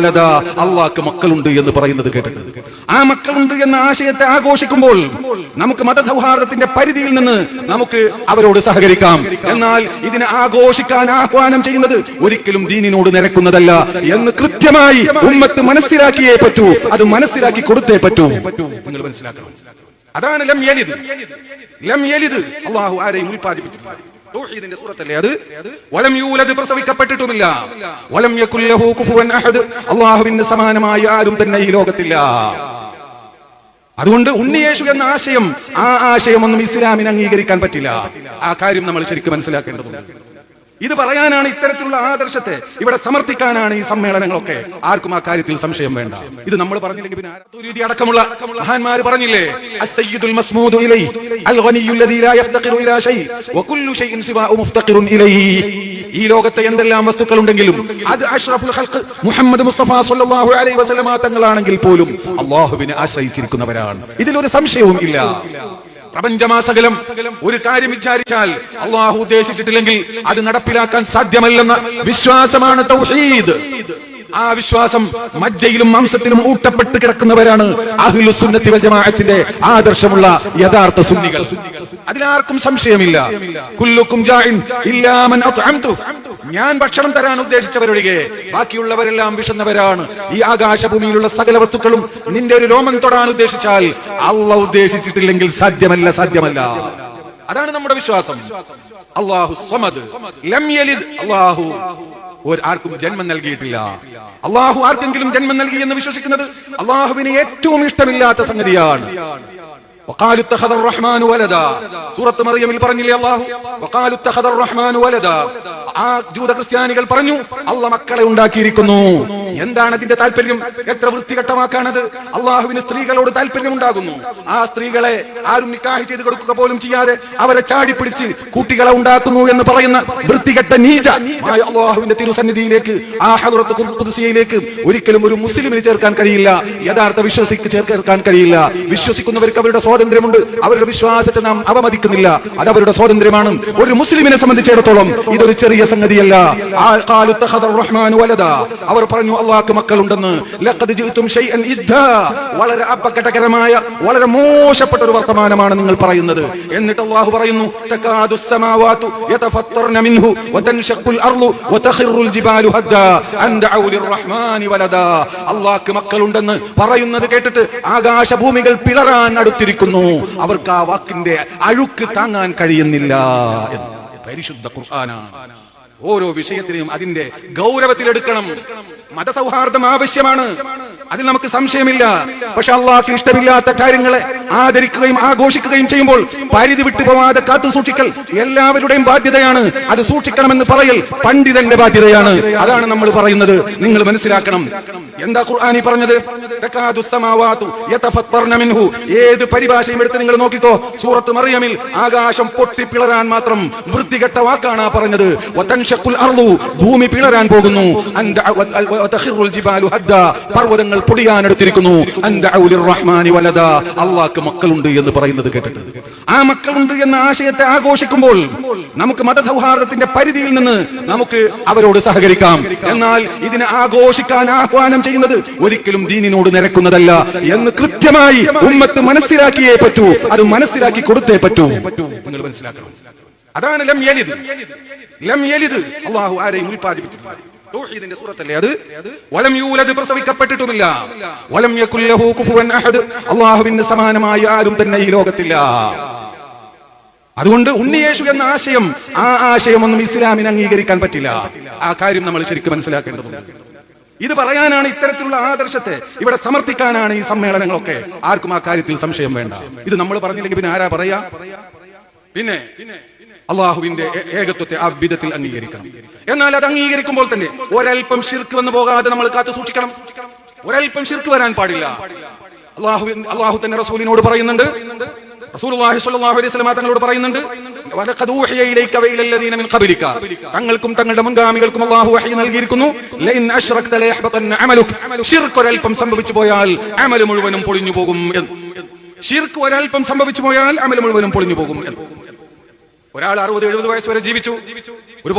വലദ അള്ളാഹ്ക്ക് മക്കളുണ്ട് എന്ന് പറയുന്നത് കേട്ടിട്ടുണ്ട് ആ മക്കളുണ്ട് എന്ന ആശയത്തെ ആഘോഷിക്കുമ്പോൾ നമുക്ക് മതസൗഹാർദ്ദത്തിന്റെ പരിധിയിൽ നിന്ന് നമുക്ക് അവരോട് സഹകരിക്കാം. എന്നാൽ ഇതിനെ ആഘോഷിക്കാൻ ആഹ്വാനം ചെയ്യുന്നത് ഒരിക്കലും ദീനിനോട് നിരക്കുന്നതല്ല എന്ന് കൃത്യമായി ഉമ്മത്ത് മനസ്സിലാക്കിയേ പറ്റൂ. അത് മനസ്സിലാക്കി കൊടുത്തേ പറ്റൂ. നിങ്ങൾ മനസ്സിലാക്കണം. അതാണ് ലം യലിദ്. ലം യലിദ്. അള്ളാഹു ആരെയും ഉൽപ്പാദിപ്പിച്ചിട്ടില്ല. തൗഹീദിന്റെ സൂറത്തല്ലേ അത്? വലം യൂലദ് വലം യകുല്ലഹു അഹദ്. ആരും തന്നെ ഈ ലോകത്തില്ല. അതുകൊണ്ട് ഉണ്ണിയേശു എന്ന ആശയം ആ ആശയം ആശയമൊന്നും ഇസ്ലാമിന് അംഗീകരിക്കാൻ പറ്റില്ല. ആ കാര്യം നമ്മൾ ശരിക്കും മനസ്സിലാക്കേണ്ടതുണ്ട്. ഇത് പറയാനാണ് ഇത്തരത്തിലുള്ള ആദർശത്തെ ഇവിടെ സമർത്ഥിക്കാനാണ് ഈ സമ്മേളനങ്ങളൊക്കെ. ആർക്കും ആ കാര്യത്തിൽ സംശയം വേണ്ട. ഇത് നമ്മൾ പറഞ്ഞില്ലെങ്കിൽ പിന്നെ? അടക്കമുള്ള മഹാന്മാർ പറഞ്ഞില്ലേ? അസ്സയ്യിദുൽ മസ്മൂദു ഇലൈ അൽ ഗനിയ്യു അല്ലദീ ലാ യഫ്തഖിറു ഇലാ ഷൈ വകുല്ലു ഷൈഇൻ സിവാഉ മുഫ്തഖിറുൻ ഇലൈ. ഈ ലോകത്തെ എന്തെല്ലാം വസ്തുക്കൾ ഉണ്ടെങ്കിലും അത് അഷ്റഫുൽ ഖൽഖ് മുഹമ്മദ് മുസ്തഫ സല്ലല്ലാഹു അലൈഹി വസല്ലമ തങ്ങളാണെങ്കിൽ പോലും അള്ളാഹുവിനെ ആശ്രയിച്ചിരിക്കുന്നവരാണ്. ഇതിലൊരു സംശയവും ഇല്ല. പ്രപഞ്ചമാസകലം ഒരു കാര്യം വിചാരിച്ചാൽ അള്ളാഹു ഉദ്ദേശിച്ചിട്ടില്ലെങ്കിൽ അത് നടപ്പിലാക്കാൻ സാധ്യമല്ലെന്ന വിശ്വാസമാണ് തൗഹീദ്. ആ വിശ്വാസം മജ്ജയിലും മാംസത്തിലും ഊട്ടപ്പെട്ട് കിടക്കുന്നവരാണ് അഹ്ലു സുന്നത്തി വജമാഅത്തിന്റെ ജമാഅത്തിന്റെ ആദർശമുള്ള യഥാർത്ഥ സുന്നികൾ. അതിലാർക്കും സംശയമില്ല. കുല്ലുക്കും ജാഇൻ ഇല്ലാ മൻ ഞാൻ ഭക്ഷണം തരാൻ ഉദ്ദേശിച്ചവരൊഴികെ ബാക്കിയുള്ളവരെല്ലാം വിഷന്നവരാണ് ഈ ആകാശഭൂമിയിലുള്ള സകല വസ്തുക്കളും നിന്റെ ഒരു രോമം തൊടാൻ ഉദ്ദേശിച്ചാൽ അള്ള ഉദ്ദേശിച്ചിട്ടില്ലെങ്കിൽ സാധ്യമല്ല സാധ്യമല്ല അതാണ് നമ്മുടെ വിശ്വാസം അള്ളാഹു സമദ് ലം യലിദ് അള്ളാഹു ഒരു ആർക്കും ജന്മം നൽകിയിട്ടില്ല അള്ളാഹു ആർക്കെങ്കിലും ജന്മം നൽകി എന്ന് വിശ്വസിക്കുന്നത് അള്ളാഹുവിന് ഏറ്റവും ഇഷ്ടമില്ലാത്ത സംഗതിയാണ് وقالوا اتخذ الرحمن ولدا സൂറത്ത് മറിയമിൽ പറഞ്ഞില്ലേ അല്ലാഹു وقالوا اتخذ الرحمن ولدا ആ ജൂത ക്രിസ്ത്യാനികൾ പറഞ്ഞു അല്ല മക്കളെ ഉണ്ടാക്കിയിരിക്കുന്നു. എന്താണ് അതിന്റെ താല്പര്യം? എത്ര വൃത്തികെട്ടമാക്കാണത്? അള്ളാഹുവിന് സ്ത്രീകളോട് താല്പര്യം ഉണ്ടാകുന്നു ആ സ്ത്രീകളെ ആരും നിക്കാഹ് ചെയ്ത് കൊടുക്കുക പോലും ചെയ്യാതെ അവരെ ചാടി പിടിച്ച് കുട്ടികളെ ഉണ്ടാക്കുന്നു എന്ന് പറയുന്ന വൃത്തികെട്ട നീച. അള്ളാഹുവിന്റെ തിരുസന്നിധിയിലേക്ക് ആ ഹദുറത്ത് ഖുദ്സിയയിലേക്ക് ഒരിക്കലും ഒരു മുസ്ലിമിന് ചേർക്കാൻ കഴിയില്ല. യഥാർത്ഥ വിശ്വസിക്ക് ചേർക്കാൻ കഴിയില്ല. വിശ്വസിക്കുന്നവർക്ക് അവരുടെ സ്വാതന്ത്ര്യമുണ്ട്. അവരുടെ വിശ്വാസത്തെ നാം അവമതിക്കുന്നില്ല. അത് അവരുടെ സ്വാതന്ത്ര്യമാണ് ഒരു മുസ്ലിമിനെ സംബന്ധിച്ചിടത്തോളം ഇതൊരു ചെറിയ ചെറിയ സംഗതിയല്ല അവർ പറഞ്ഞു അള്ളാഹ്ക്ക് മക്കളുണ്ടെന്ന്. വളരെ അപകടകരമായ വളരെ മോശപ്പെട്ട ഒരു വർത്തമാനമാണ് നിങ്ങൾ പറയുന്നത്. എന്നിട്ട് അള്ളാഹു പറയുന്നു അള്ളാഹ്ക്ക് മക്കളുണ്ടെന്ന് പറയുന്നത് കേട്ടിട്ട് ആകാശഭൂമികൾ പിളറാൻ അടുത്തിരിക്കുന്നു. അവർക്ക് ആ വാക്കിന്റെ അഴുക്ക് താങ്ങാൻ കഴിയുന്നില്ല എന്ന്. പരിശുദ്ധ ഖുർആനാണ്. ഓരോ വിഷയത്തിനെയും അതിന്റെ ഗൗരവത്തിലെടുക്കണം. മതസൗഹാർദ്ദം ആവശ്യമാണ്. അതിൽ നമുക്ക് സംശയമില്ല. പക്ഷെ അള്ളാഹ് ഇഷ്ടമില്ലാത്ത കാര്യങ്ങളെ ആദരിക്കുകയും ആഘോഷിക്കുകയും ചെയ്യുമ്പോൾ പരിധി വിട്ടു പോവാതെ കാത്തു സൂക്ഷിക്കൽ എല്ലാവരുടെയും ബാധ്യതയാണ്. അത് സൂക്ഷിക്കണമെന്ന് പറയൽ പണ്ഡിതന്റെ ബാധ്യതയാണ്. അതാണ് നമ്മൾ പറയുന്നത്. നിങ്ങൾ മനസ്സിലാക്കണം. എന്താ ഖുർആാനി പറഞ്ഞത്? മിൻഹു. ഏത് പരിഭാഷയും എടുത്ത് നിങ്ങൾ നോക്കിക്കോ. സൂറത്ത് മറിയമിൽ ആകാശം പൊട്ടിപ്പിളരാൻ മാത്രം വൃത്തികെട്ട വാക്കാണ് ആ പറഞ്ഞത്. ഭൂമി പിളരാൻ പോകുന്നു. പർവതങ്ങൾ പൊടിയാൻ എടുത്തിരിക്കുന്നു അള്ളാക്ക് മക്കളുണ്ട് എന്ന് പറയുന്നത് കേട്ടിട്ട്. ആ മക്കളുണ്ട് എന്ന ആശയത്തെ ആഘോഷിക്കുമ്പോൾ നമുക്ക് മതസൗഹാർദ്ദത്തിന്റെ പരിധിയിൽ നിന്ന് നമുക്ക് അവരോട് സഹകരിക്കാം. എന്നാൽ ഇതിനെ ആഘോഷിക്കാൻ ആഹ്വാനം ചെയ്യുന്നത് ഒരിക്കലും ദീനിനോട് നിരക്കുന്നതല്ല എന്ന് കൃത്യമായി ഉമ്മത്ത് മനസ്സിലാക്കിയേ പറ്റൂ. അത് മനസ്സിലാക്കി കൊടുത്തേ പറ്റൂ. നിങ്ങൾ മനസ്സിലാക്കണം. അതാണ് ലം യലിദ്. ലം യലിദ് അള്ളാഹു ആരെയും ഉൽപ്പാദിപ്പിച്ചിട്ടില്ല. തൗഹീദിന്റെ സൂറത്തല്ലേ അത്? വലം യൂലദ് പ്രസവിക്കപ്പെട്ടിട്ടുമില്ല. വലം യകുല്ലഹു കുഫുവൻ അഹദ്. അള്ളാഹുവിന് സമാനമായി ആരും തന്നെ ഈ ലോകത്തില്ല. അതുകൊണ്ട് ഉണ്ണിയേശു എന്ന ആശയം ആ ആശയം ആശയമൊന്നും ഇസ്ലാമിന് അംഗീകരിക്കാൻ പറ്റില്ല. ആ കാര്യം നമ്മൾ ശരിക്കും മനസ്സിലാക്കേണ്ടതുണ്ട്. ഇത് പറയാനാണ് ഇത്തരത്തിലുള്ള ആദർശത്തെ ഇവിടെ സമർത്ഥിക്കാനാണ് ഈ സമ്മേളനങ്ങളൊക്കെ. ആർക്കും ആ കാര്യത്തിൽ സംശയം വേണ്ട. ഇത് നമ്മൾ പറഞ്ഞില്ലെങ്കിൽ പിന്നെ ആരാ പറയാ? പിന്നെ അള്ളാഹുവിന്റെ ഏകത്വത്തെ ആ വിധത്തിൽ അംഗീകരിക്കണം. എന്നാൽ അത് അംഗീകരിക്കുമ്പോൾ തന്നെ ഒരൽപ്പം ശിർക്ക് വന്നു പോകാതെ നമ്മൾ കാത്തു സൂക്ഷിക്കണം. ഒരൽപ്പം ശിർക്ക് വരാൻ പാടില്ല. അള്ളാഹു അള്ളാഹു തന്നെ റസൂലിനോട് പറയുന്നുണ്ട്. റസൂലുള്ളാഹി സ്വല്ലല്ലാഹു അലൈഹി വസല്ലം തങ്ങളോട് പറയുന്നുണ്ട്. തങ്ങൾക്കും തങ്ങളുടെ മുൻഗാമികൾക്കും അല്ലാഹു വഹി നൽകിയിരിക്കുന്നു. ഒരൽപ്പം സംഭവിച്ചു പോയാൽ അമൽ മുഴുവനും പൊളിഞ്ഞു പോകും എന്ന്. ഷിർക്ക് ഒരൽപ്പം സംഭവിച്ചു പോയാൽ അമൽ മുഴുവനും പൊളിഞ്ഞു പോകും എന്ന്. ഒരാൾ അറുപത് എഴുപത് വയസ്സ് വരെ ജീവിച്ചു. ഒരു